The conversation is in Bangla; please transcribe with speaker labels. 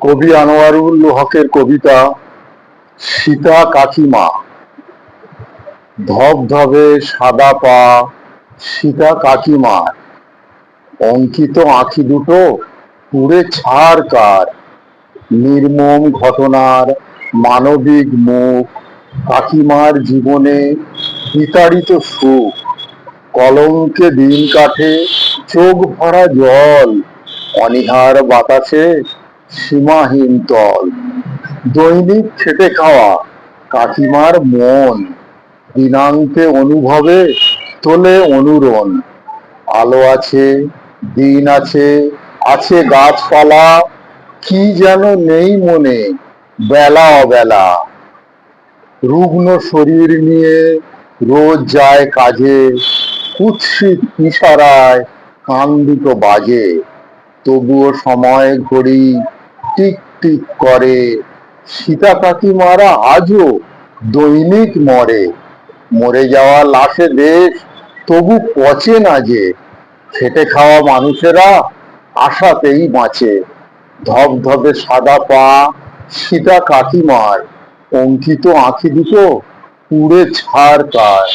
Speaker 1: কবি আনোয়ারুল হকের কবিতা, সীতা কাকিমা। ধবধবে সাদা পা, সীতা কাকিমার অঙ্কিত আঁখি দুটো, পুড়ে ছাড় কার? নির্মম ঘটনার মানবিক মুখ, কাকিমার জীবনে বিতাড়িত সুখ। কলঙ্কে দিন কাটে, চোখ ভরা জল, অনিহার বাতাসে সীমাহীন তল। দৈনিক খেটে খাওয়া কাকিমার মন। দিনাঙ্কে অনুভবে তোলে অনুরণ। আলো আছে, দিন আছে আছে গাছপালা। কি যেন নেই মনে, বেলা অবেলা। রুগ্ন শরীর নিয়ে রোজ যায় কাজে, কুৎসিত ইশারায় কান দুটো বাজে। তবুও সময় ঘড়ি টিক টিক করে। সীতা কাকিমারা আজও দৈনিক মরে। মরে যাওয়া লাশে দেশ তবু পচে না যে। খেটে খাওয়া মানুষেরা আশাতেই বাঁচে। ধবধবে সাদা পা সীতা কাকিমার। অঙ্কিত আঁখি দুটো পুড়ে ছাড় কার